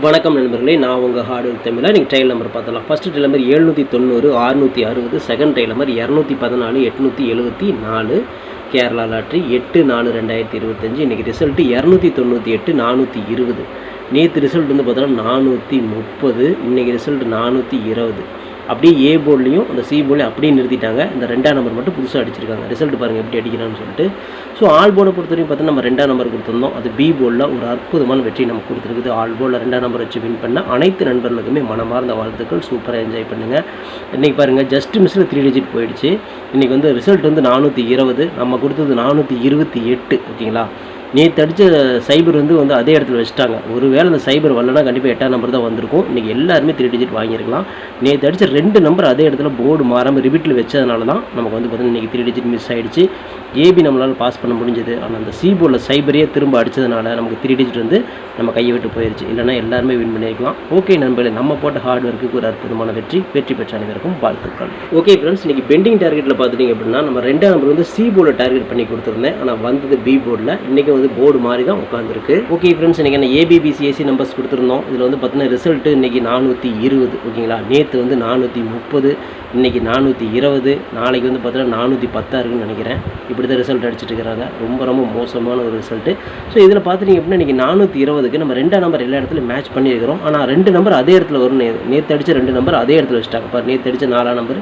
வணக்கம் நண்பர்களே நான் உங்கள் ஹார்டு தமிழில் நீங்கள் ட்ரையல் நம்பர் பார்த்தலாம் ஃபஸ்ட்டு ட்ரையல் நம்பர் எழுநூற்றி தொண்ணூறு அறுநூற்றி அறுபது செகண்ட் ட்ரையல் நம்பர் இரநூத்தி பதினாலு எட்நூற்றி எழுபத்தி நாலு கேரளா லாட்ரி எட்டு நாலு ரெண்டாயிரத்தி இருபத்தஞ்சி இன்றைக்கி ரிசல்ட்டு இரநூத்தி தொண்ணூற்றி எட்டு நானூற்றி இருபது நேற்று ரிசல்ட் வந்து பார்த்தோன்னா நானூற்றி முப்பது இன்றைக்கி ரிசல்ட் நானூற்றி இருபது அப்படியே ஏ போர்ட்லேயும் அந்த சி போர்ட்லையும் அப்படியே நிறுத்திட்டாங்க. இந்த ரெண்டாம் நம்பர் மட்டும் புதுசாக அடிச்சிருக்காங்க. ரிசல்ட் பாருங்கள் எப்படி அடிக்கிறான்னு சொல்லிட்டு. ஸோ ஆல் போர்டை பொறுத்த வரைக்கும் பார்த்தா நம்ம ரெண்டாம் நம்பர் கொடுத்துருந்தோம். அது பி போர்டில் ஒரு அற்புதமான வெற்றி நமக்கு கொடுத்துருக்குது. ஆல் போர்டில் ரெண்டாம் நம்பர் வச்சு வின் பண்ண அனைத்து நண்பர்களுக்குமே மனமார்ந்த வாழ்த்துக்கள். சூப்பராக என்ஜாய் பண்ணுங்கள் இன்றைக்கி பாருங்கள் ஜஸ்ட் மிஸ்ஸில் த்ரீ டிஜிட் போயிடுச்சு. இன்றைக்கி வந்து ரிசல்ட் வந்து நானூற்றி இருபது. நம்ம கொடுத்தது நானூற்றி இருபத்தி எட்டு ஓகேங்களா நேற்று அடித்த சைபர் வந்து வந்து அதே இடத்துல வச்சுட்டாங்க. ஒருவேளை அந்த சைபர் வரலன்னா கண்டிப்பாக எட்டாம் நம்பர் தான் வந்திருக்கும். இன்றைக்கி எல்லாருமே த்ரீ டிஜிட் வாங்கியிருக்கலாம். நேற்று அடித்த ரெண்டு நம்பர் அதே இடத்துல போர்டு மாறாமல் ரிபிட்டில் வச்சதுனால தான் நமக்கு வந்து பார்த்தீங்கன்னா இன்றைக்கி த்ரீ டிஜிட் மிஸ் ஆகிடுச்சு ஏபி நம்மளால் பாஸ் பண்ண முடிஞ்சது. ஆனால் அந்த சி போர்டில் சைபரே திரும்ப அடித்ததுனால நமக்கு த்ரீ டிஜிட் வந்து நம்ம கையை விட்டு போயிடுச்சு இல்லைனா எல்லாருமே வின் பண்ணியிருக்கலாம். ஓகே நண்பர்களே நம்ம போட்ட ஹார்ட் ஒர்க்குக்கு ஒரு அற்புதமான வெற்றி. வெற்றி பெற்ற அனைவருக்கும் வாழ்த்துக்கள். ஓகே ஃப்ரெண்ட்ஸ் இன்றைக்கி பெண்டிங் டார்கெட்டில் பார்த்துட்டிங்க அப்படின்னா நம்ம ரெண்டாம் நம்பர் வந்து சி போர்டில் டார்கெட் பண்ணி கொடுத்துருந்தேன். ஆனால் வந்தது பி போர்டில் இன்றைக்கி வந்து போர்டு மாதிரி தான் உட்காந்துருக்கு ஓகே ஃப்ரெண்ட்ஸ் இன்றைக்கி என்ன ஏபிபிசிஎஸ்சி நம்பர்ஸ் கொடுத்துருந்தோம். இதில் வந்து பார்த்தீங்கன்னா ரிசல்ட்டு இன்றைக்கி நானூற்றி இருபது ஓகேங்களா நேற்று வந்து நானூற்றி முப்பது இன்றைக்கி நானூற்றி இருபது நாளைக்கு வந்து பார்த்தீங்கன்னா நானூற்றி பத்தாக இருக்குன்னு நினைக்கிறேன். இப்படி தான் ரிசல்ட் அடிச்சிட்டு இருக்கிறாங்க. ரொம்ப ரொம்ப மோசமான ஒரு ரிசல்ட்டு ஸோ இதில் பார்த்துட்டிங்க அப்படின்னா இன்றைக்கி நானூற்றி இருபதுக்கு நம்ம ரெண்டாம் நம்பர் எல்லா இடத்துலையும் மேட்ச் பண்ணியிருக்கிறோம். ஆனால் ரெண்டு நம்பர் அதே இடத்துல வரும் நேற்று அடித்த ரெண்டு நம்பர் அதே இடத்துல வச்சுட்டாங்க. பாரு நேற்று அடித்த நாலாம் நம்பர்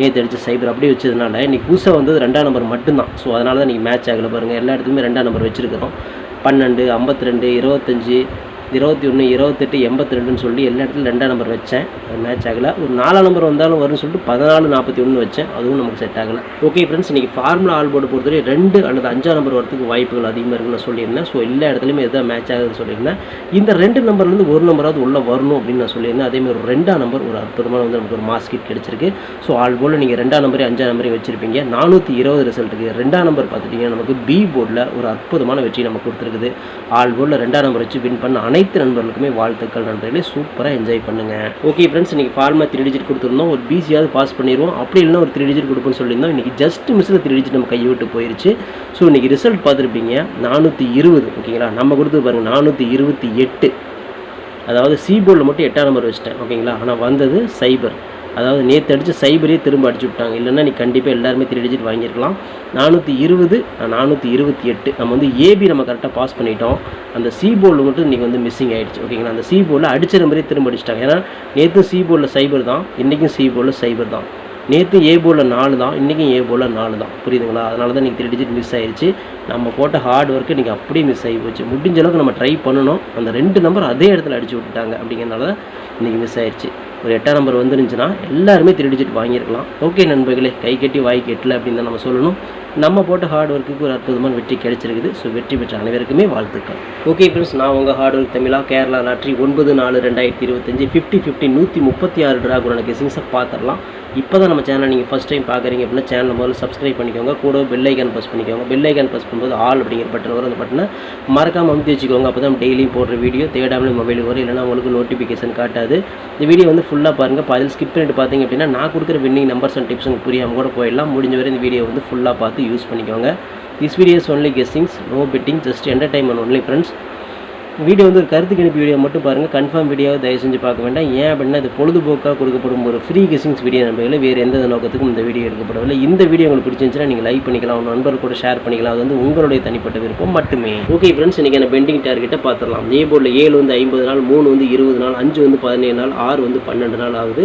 நேற்று தெரிஞ்ச சைபர் அப்படியே வச்சதுனால இன்றைக்கி புதுசாக வந்து ரெண்டாம் நம்பர் மட்டும்தான். ஸோ அதனால தான் இன்றைக்கி மேட்ச் ஆகலை பாருங்கள் எல்லா இடத்துலையுமே ரெண்டாம் நம்பர் வச்சுருக்கிறோம். பன்னெண்டு ஐம்பத்தி ரெண்டு இருபத்தஞ்சி இருபத்தி ஒன்று இருபத்தெட்டு எண்பத்தி ரெண்டுன்னு சொல்லி எல்லா இடத்துலையும் ரெண்டாம் நம்பர் வச்சேன். அது மேட்ச் ஆகலை. ஒரு நாலாம் நம்பர் வந்தாலும் வரும்னு சொல்லிட்டு பதினாலு நாற்பத்தி ஒன்று வச்சேன். அதுவும் நமக்கு செட் ஆகலை. ஓகே ஃப்ரெண்ட்ஸ் இன்றைக்கி ஃபார்முலா ஆல் போர்டு பொறுத்தவரை ரெண்டு அல்லது அஞ்சாம் நம்பர் வரத்துக்கு வாய்ப்புகள் அதிகமாக இருக்குன்னு நான் சொல்லியிருந்தேன். ஸோ எல்லா இடத்துலையுமே எதாவது மேட்ச் ஆகுதுன்னு சொல்லியிருந்தேன். இந்த ரெண்டு நம்பர்லேருந்து ஒரு நம்பராவது உள்ளே வரணும் அப்படின்னு நான் சொல்லியிருந்தேன். அதேமாதிரி ஒரு ரெண்டாம் நம்பர் ஒரு அற்புதமான வந்து நமக்கு ஒரு மாஸ்கிட் கிடச்சிருக்கு. ஸோ ஆல் போர்டில் நீங்கள் ரெண்டாம் நம்பரே அஞ்சாம் நம்பரே வச்சுருப்பீங்க. நானூற்றி இருபது ரிசல்ட்டுக்கு ரெண்டாம் நம்பர் பார்த்துட்டிங்கன்னா நமக்கு பி போர்டில் ஒரு அற்புதமான வெற்றி நமக்கு கொடுத்துருக்குது. ஆல் போர்டில் ரெண்டாம் நம்பர் வச்சு வின் பண்ண அனைத்து அனைத்து நண்பர்களுக்குமே வாழ்த்துக்கள் நண்பர்களே. சூப்பராக என்ஜாய் பண்ணுங்க. ஓகே ஃப்ரெண்ட்ஸ் இன்றைக்கி ஃபார்மா த்ரீ டிஜிட் கொடுத்துருந்தோம். ஒரு பிசியாவது பாஸ் பண்ணிடுவோம் அப்படி இல்லைன்னா ஒரு த்ரீ டிஜிட் கொடுப்போம்னு சொல்லியிருந்தோம். இன்றைக்கி ஜஸ்ட் மிஸ்ஸில் த்ரீ டிஜிட் நம்ம கைவிட்டு விட்டு போயிருச்சு. ஸோ இன்றைக்கி ரிசல்ட் பார்த்துருப்பீங்க. நானூற்றி இருபது ஓகேங்களா நம்ம கொடுத்து பாருங்கள் நானூற்றி இருபத்தி எட்டு. அதாவது சி போர்டில் மட்டும் எட்டாம் நம்பர் வச்சிட்டேன் ஓகேங்களா ஆனால் வந்தது சைபர் அதாவது நேற்று அடித்து சைபரே திரும்ப அடிச்சு விட்டாங்க. இல்லைன்னா நீ கண்டிப்பாக எல்லாருமே த்ரீ டிஜிட் வாங்கியிருக்கலாம். நானூற்றி இருபது நானூற்றி இருபத்தி எட்டு. நம்ம வந்து ஏபி நம்ம கரெக்டாக பாஸ் பண்ணிட்டோம். அந்த சி போர்டில் மட்டும் இன்றைக்கி வந்து மிஸ்ஸிங் ஆகிடுச்சு ஓகேங்களா அந்த சி போர்டில் அடிச்ச நம்பரே திரும்ப அடிச்சிட்டாங்க. ஏன்னா நேற்று சி போர்டில் சைபர் தான். இன்றைக்கும் சி போர்டில் சைபர் தான். நேற்று ஏ போர்டில் நாலு தான். இன்றைக்கும் ஏ போர்டில் நாலு தான். புரியுதுங்களா? அதனால தான் நீங்கள் த்ரீ டிஜிட் மிஸ் ஆயிடுச்சு நம்ம போட்ட ஹார்ட் ஒர்க்கு இன்றைக்கி அப்படியே மிஸ் ஆகி போச்சு. முடிஞ்ச அளவுக்கு நம்ம ட்ரை பண்ணணும். அந்த ரெண்டு நம்பர் அதே இடத்துல அடிச்சு விட்டுட்டாங்க. அப்படிங்கிறனால தான் இன்றைக்கி மிஸ் ஆயிடுச்சு ஒரு எட்டாம் நம்பர் வந்துருந்துச்சுன்னா எல்லாருமே த்ரீ டிஜிட் வாங்கியிருக்கலாம். ஓகே நண்பர்களே கை கட்டி வாய் கெட்டல அப்படின்னு தான் நம்ம சொல்லணும். நம்ம போட்ட ஹார்ட் ஒர்க்குக்கு ஒரு அற்புதமான வெற்றி கிடைச்சிருக்குது. ஸோ வெற்றி பெற்ற அனைவருக்குமே வாழ்த்துக்கள். ஓகே ஃப்ரெண்ட்ஸ் நான் உங்கள் ஹார்ட் ஒர்க் தமிழாக கேரளா லாட்ரி ஒன்பது நாலு ரெண்டாயிரத்தி இருபத்தஞ்சி ஃபிஃப்டி ஃபிஃப்டி நூற்றி முப்பத்தி ஆறு ட்ராகுனோட கெசிங்ஸை பார்த்துடலாம் இப்போ தான் நம்ம சேனல் நீங்கள் ஃபஸ்ட் டைம் பார்க்குறீங்க அப்படின்னா சேனலை முதல்ல சப்ஸ்கிரைப் பண்ணிக்கோங்க. கூட பெல் ஐக்கான் ப்ரெஸ் பண்ணிக்கோங்க. பெல் ஐக்கான் ப்ரெஸ் பண்ணும்போது ஆல் அப்படிங்கிற பட்டன் வரும். அந்த பட்டனை மறக்காமல் அமுத்தி வச்சுக்கோங்க. அப்போ தான் டெய்லியும் போடுற வீடியோ தேடாமலே மொபைலுக்கு வரும். இல்லைனா உங்களுக்கு நோட்டிஃபிகேஷன் காட்டாது. இந்த வீடியோ வந்து ஃபுல்லாக பாருங்கள் பாதில் ஸ்கிப் பண்ணிட்டு பார்த்தீங்க அப்படின்னா நான் கொடுக்குற வின்னிங் நம்பர்ஸ் அண்ட் டிப்ஸ் உங்களுக்கு புரியாமல் கூட போயிடலாம். முடிஞ்ச வரை இந்த வீடியோ வந்து ஃபுல்லாக பார்த்து யூஸ் பண்ணிக்கோங்க. This videos only guessings no betting just entertainment only friends video வந்து ஒரு கருத்து கணிப்பு வீடியோ மட்டும் பாருங்கள் கன்ஃபார்ம் வீடியோவை தயவு செஞ்சு பார்க்க வேண்டாம். ஏன் அப்படின்னா இது பொழுதுபோக்காக கொடுக்கப்படும் ஒரு ஃப்ரீ கெஸ்டிங்ஸ் வீடியோ நண்பர்களே. வேறு எந்த நோக்கத்துக்கும் இந்த வீடியோ எடுக்கப்படவில்லை. இந்த வீடியோ உங்களுக்கு பிடிச்சிருந்துச்சுன்னா நீங்கள் லைக் பண்ணிக்கலாம். உங்கள் நண்பர் கூட ஷேர் பண்ணிக்கலாம். அது வந்து உங்களுடைய தனிப்பட்ட விருப்பம் மட்டுமே. ஓகே ஃப்ரெண்ட்ஸ் இன்றைக்கி நான் பெண்டிங் டார்கெட்டை பார்த்துடலாம் ஏ போர்டில் ஏழு வந்து ஐம்பது நாள் மூணு வந்து இருபது நாள் அஞ்சு வந்து பதினேழு நாள் ஆறு வந்து பன்னெண்டு நாள் ஆகுது.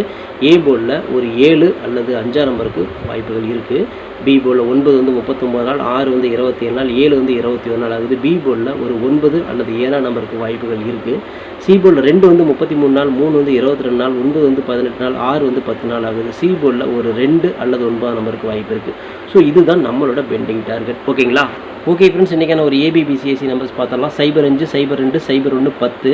ஏ போர்டில் ஒரு ஏழு அல்லது அஞ்சாம் நம்பருக்கு வாய்ப்புகள் இருக்குது பி போலில் ஒன்பது வந்து முப்பத்தொம்பது நாள் ஆறு வந்து இருபத்தி ஏழு நாள் ஏழு வந்து இருபத்தி ஒரு நாள் ஆகுது. பி போலில் ஒரு ஒன்பது அல்லது ஏழாம் நம்பருக்கு வாய்ப்புகள் இருக்குது சி போலில் ரெண்டு வந்து முப்பத்தி மூணு நாள் மூணு வந்து இருபத்தி ரெண்டு நாள் ஒன்பது வந்து பதினெட்டு நாள் ஆறு வந்து பத்து நாள் ஆகுது. சி போலில் ஒரு ரெண்டு அல்லது ஒன்பதாம் நம்பருக்கு வாய்ப்பு இருக்குது ஸோ இதுதான் நம்மளோட பெண்டிங் டார்கெட். ஓகேங்களா ஓகே ஃப்ரெண்ட்ஸ் இன்றைக்கான ஒரு ஏபிபிசிஎஸ்சி நம்பர்ஸ் பார்த்தலாம் சைபர் அஞ்சு சைபர் ரெண்டு சைபர் ஒன்று பத்து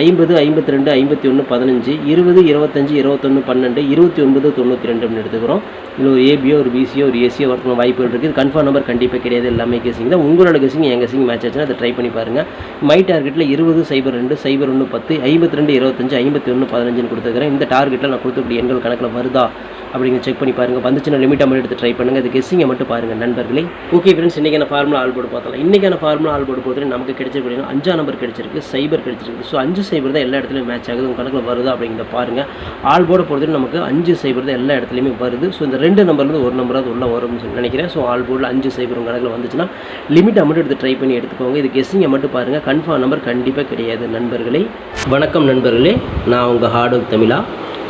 ஐம்பது ஐம்பத்தி ரெண்டு ஐம்பத்தி ஒன்று பதினஞ்சு இருபது இருபத்தஞ்சி இருபத்தொன்று பன்னெண்டு இருபத்தி ஒன்பது தொண்ணூற்றி ரெண்டு எடுத்துக்கிறோம். இதில் ஒரு ஏபியோ ஒரு பிசியோ ஒரு ஏசியோ வரணும் வாய்ப்புகள் இருக்குது கன்ஃபார்ம் நம்பர் கண்டிப்பாக கிடையாது. எல்லாமே கேசிங் தான். உங்களோட கேசிங் என் கேசிங் மேட்ச் ஆச்சுன்னா அதை ட்ரை பண்ணி பாருங்கள் மை டார்கெட்டில் இருபது சைபர் ரெண்டு சைபர் ஒன்று பத்து ஐம்பத்தி ரெண்டு இருபத்தஞ்சு ஐம்பத்தி ஒன்று பதினஞ்சுன்னு கொடுத்துருக்கிறேன். இந்த டார்கெட்டில் நான் கொடுத்தபடி எண்கள் கணக்கில் வருதா அப்படிங்க செக் பண்ணி பாருங்கள் வந்துச்சுன்னா லிமிட் அமௌண்ட் எடுத்து ட்ரை பண்ணுங்கள் அது கெஸ்ஸிங்கை மட்டும் பாருங்கள் நண்பர்களே. ஓகே ஃப்ரெண்ட்ஸ் இன்றைக்கான ஃபார்முலா ஆல் போர்டு பார்த்தலாம் இன்றைக்கான ஃபார்முலா ஆல் போர்டு பொறுத்தவரை நமக்கு கிடைச்சிருக்கு அஞ்சா நம்பர் கிடைச்சிருக்கு. சைபர் கிடைச்சிருக்கு. ஸோ அஞ்சு சைபர் தான் எல்லா இடத்துலையும் மேட்ச் ஆகுது. உங்கள் கணக்கில் வருதா அப்படிங்கிறத பாருங்கள் ஆல் போர்டை பொறுத்தவரை நமக்கு அஞ்சு சைபர் தான் எல்லா இடத்துலையுமே வருது. ஸோ இந்த ரெண்டு நம்பர்லேருந்து ஒரு நம்பராவது உள்ள வரும்னு சொல்லி நினைக்கிறேன். ஸோ ஆல் போர்டில் அஞ்சு சைபர் உங்கள் கணக்கில் வந்துச்சுன்னா லிமிட் அமௌண்ட் எடுத்து ட்ரை பண்ணி எடுத்துக்கோங்க. இது கெஸ்ஸிங்கை மட்டும் பாருங்கள் கன்ஃபார்ம் நம்பர் கண்டிப்பாக கிடையாது நண்பர்களே. வணக்கம் நண்பர்களே. நான் உங்கள் ஹார்ட் ஒர்க் தமிழா.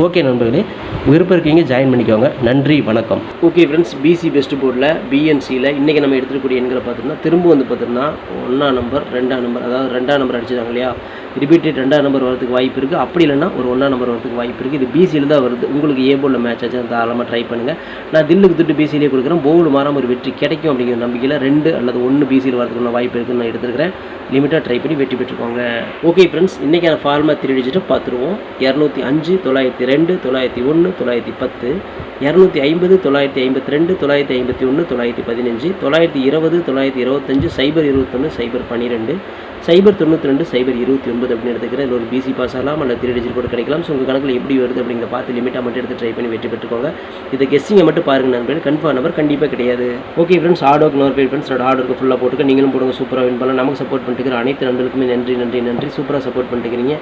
ஓகே நண்பர்களே விருப்பம் இருக்கீங்க ஜாயின் பண்ணிக்கோங்க. நன்றி வணக்கம். ஓகே ஃப்ரெண்ட்ஸ் பிசி பெஸ்ட் போர்டில் பிஎன்சியில் இன்றைக்கி நம்ம எடுத்துக்கூடிய எண்களை பார்த்தோம்னா திரும்ப வந்து பார்த்தீங்கன்னா ஒன்றாம் நம்பர் ரெண்டாம் நம்பர் அதாவது ரெண்டாம் நம்பர் அடிச்சிருக்காங்க இல்லையா? ரிப்பீட்டட் ரெண்டாம் நம்பர் வரதுக்கு வாய்ப்பு இருக்குது அப்படி இல்லைன்னா ஒரு ஒன்றாம் நம்பர் வரதுக்கு வாய்ப்பு இருக்குது இது பிசியில் தான் வருது. உங்களுக்கு ஏ போர்டில் மேட்ச் ஆச்சு தாராளமாக ட்ரை பண்ணுங்கள் நான் தில்லுக்கு துட்டு பிசியிலே கொடுக்குறேன். போர்டு மாறாமல் ஒரு வெற்றி கிடைக்கும் அப்படிங்கிற நம்பிக்கையில் ரெண்டு அல்லது ஒன்று பிசியில் வரதுக்குள்ள வாய்ப்பு இருக்குதுன்னு நான் எடுத்துருக்கிறேன். லிமிட்டாக ட்ரை பண்ணி வெற்றி பெற்றுக்கோங்க. ஓகே ஃப்ரெண்ட்ஸ் இன்றைக்கான ஃபார்மா த்ரீ டிஜிட்டை பார்த்துருவோம். இரநூத்தி அஞ்சு தொள்ளாயிரத்தி ரெண்டு தொள்ளாயிரத்தி ஒன்று தொள்ளாயிரத்தி பத்து இரநூத்தி ஐம்பது தொள்ளாயிரத்தி ஐம்பத்தி ரெண்டு தொள்ளாயிரத்தி ஐம்பத்தி ஒன்று தொள்ளாயிரத்தி பதினஞ்சு தொள்ளாயிரத்தி இருபது தொள்ளாயிரத்தி இருபத்தஞ்சு சைபர் இருபத்தொன்று சைபர் பன்னிரெண்டு சைபர் தொண்ணூற்றி ரெண்டு சைபர் இருபத்தி ஒன்பது அப்படின்னு எடுத்துக்கிற ஒரு பிசி பாஸ் ஆகலாம் அல்ல த்ரீ டிஜிட் கூட கிடைக்கலாம். ஸோ உங்கள் கணக்கில் எப்படி வருது அப்படிங்கிற பார்த்து லிமிட்டாக மட்டும் எடுத்து ட்ரை பண்ணி வெற்றி பெற்றுக்கோங்க. இதை கெஸ்ஸிங்கை மட்டும் பாருங்க நண்பர்கள். கன்ஃபார்ம் நம்பர் கண்டிப்பாக கிடையாது. ஓகே ஃப்ரெண்ட்ஸ் ஹார்ட் ஒர்க் நோர் ஃப்ரெண்ட்ஸ் என்னோட ஹார்ட் ஒர்க்கு ஃபுல்லாக போட்டுக்க நீங்களும் போடுங்க. சூப்பராக வின் பண்ணலாம். நமக்கு சப்போர்ட் பண்ணிட்டு அனைத்து நண்பர்களுக்குமே நன்றி நன்றி நன்றி. சூப்பராக சப்போர்ட் பண்ணிட்டுக்கிறீங்க.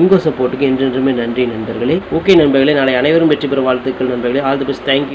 உங்கள் சப்போர்ட்டுக்கு என்றென்றுமே நன்றி நண்பர்களே. ஓகே நண்பர்களே. நாளை அனைவரும் வெற்றி பெற வாழ்த்துக்கள் நண்பர்களே. All the best thank you